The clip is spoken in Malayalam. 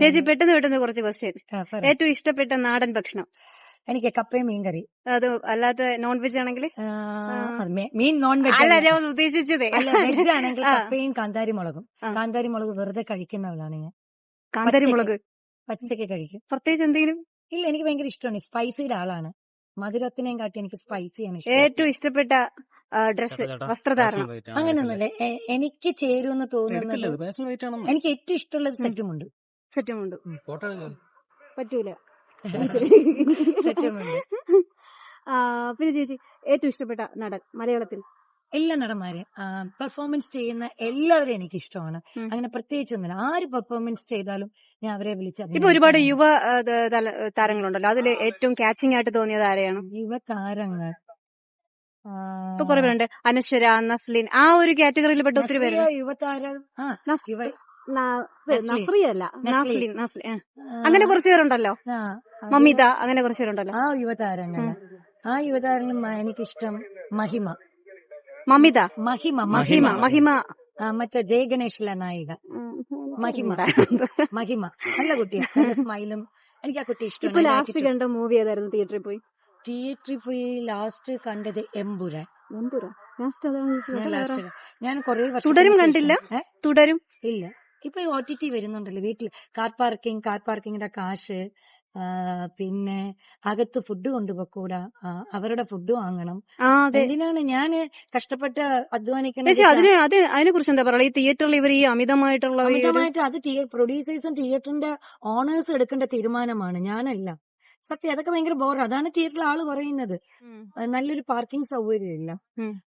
ചേച്ചി പെട്ടെന്ന് പെട്ടെന്ന് കുറച്ച് ക്വസ്റ്റ്യൻ. ഏറ്റവും ഇഷ്ടപ്പെട്ട നാടൻ ഭക്ഷണം? എനിക്ക് കപ്പയും മീൻ കറി അത് അല്ലാത്ത നോൺ വെജ് ആണെങ്കിൽ? ആ, മീൻ നോൺ വെജ് അല്ല. ഞാൻ ഉദ്ദേശിച്ചത്. അല്ല വെജ് ആണെങ്കിൽ കപ്പയും കാന്താരി മുളകും കാന്താരി മുളക് വെറുതെ കഴിക്കുന്നവളാണ് ഞാൻ. കാന്താരി മുളക് പച്ചക്ക് കഴിക്കും. പ്രത്യേകിച്ച് എന്തെങ്കിലും? ഇല്ല എനിക്ക് ഭയങ്കര ഇഷ്ടമാണ്. സ്പൈസിയുടെ ആളാണ്. മധുരത്തിനെയും കാട്ടി എനിക്ക് സ്പൈസിയാണ് ഇഷ്ടം. ഏറ്റവും ഇഷ്ടപ്പെട്ട ഡ്രസ് വസ്ത്രധാരണം. അങ്ങനെയൊന്നുമില്ല. എനിക്ക് ചേരുമെന്ന് തോന്നുന്നത് ആണ് എനിക്ക് ഏറ്റവും ഇഷ്ടമുള്ളത് സെറ്റുമുണ്ട്. സെറ്റുമുണ്ട്. പറ്റൂല. പിന്നെ ചേച്ചി ഏറ്റവും ഇഷ്ടപ്പെട്ട നടൻ മലയാളത്തിൽ? എല്ലാ നടന്മാരെ പെർഫോമൻസ് ചെയ്യുന്ന എല്ലാവരും എനിക്ക് ഇഷ്ടമാണ് അങ്ങനെ പ്രത്യേകിച്ചൊന്നുമില്ല. ആര് പെർഫോമൻസ് ചെയ്താലും ഞാൻ അവരെ വിളിച്ചത് ഇപ്പൊ ഒരുപാട് യുവ താരങ്ങളുണ്ടല്ലോ. അതിൽ ഏറ്റവും കാച്ചിങ് ആയിട്ട് തോന്നിയത് ആരെയാണ്? യുവ താരങ്ങൾ ഇപ്പൊ കുറെ പേരുണ്ട്. അനശ്വര നസ്ലിൻ ആ ഒരു കാറ്റഗറിയിൽ പെട്ട ഒത്തിരി പേര് യുവതാരം നസ്രിയല്ല. നസ്ലിൻ. നസ്ലിൻ അങ്ങനെ കുറച്ച് പേരുണ്ടല്ലോ. മമിത അങ്ങനെ കുറച്ച് പേരുണ്ടല്ലോ. ആ യുവതാരങ്ങൾ ആ യുവതാരങ്ങൾ എനിക്കിഷ്ടം മഹിമ. മമിത. മഹിമ മഹിമ മഹിമ. മറ്റേ ജയ ഗണേഷിലെ നായിക മഹിമ. മഹിമ. നല്ല കുട്ടിയാ. സ്മൈലും. എനിക്ക് ആ കുട്ടി ഇഷ്ടം ലാസ്റ്റ് കണ്ട മൂവി ഏതായിരുന്നു? തിയേറ്ററിൽ പോയി? തിയേറ്ററിൽ പോയി ലാസ്റ്റ് കണ്ടത് എമ്പുരാൻ. എംപുര ലാസ്റ്റ് അതാണ് ഞാൻ കൊറേ കുറെ വർഷം തുടരും കണ്ടില്ല? തുടരും? ഇല്ല. ഇപ്പൊ ഈ ഒ ടി ടി വരുന്നുണ്ടല്ലോ വീട്ടിൽ കാർ പാർക്കിംഗ് കാർ പാർക്കിങ്ങിന്റെ കാശ് പിന്നെ അകത്ത് ഫുഡ് കൊണ്ടുപോകൂടാ അവരുടെ ഫുഡ് വാങ്ങണം. എന്തിനാണ് ഞാൻ കഷ്ടപ്പെട്ട് അധ്വാനിക്കുന്നത് അതിന് അത് അതിനെ കുറിച്ച് എന്താ പറയുക ഈ തിയേറ്ററിൽ ഇവർ ഈ അമിതമായിട്ടുള്ള അമിതമായിട്ട് അത് പ്രൊഡ്യൂസേഴ്സും തിയേറ്ററിന്റെ ഓണേഴ്സ് എടുക്കേണ്ട തീരുമാനമാണ്. ഞാനല്ല. സത്യം അതൊക്കെ ഭയങ്കര ബോർ അതാണ് തിയേറ്ററിൽ ആൾ പറയുന്നത്. നല്ലൊരു പാർക്കിംഗ് സൗകര്യം ഇല്ല.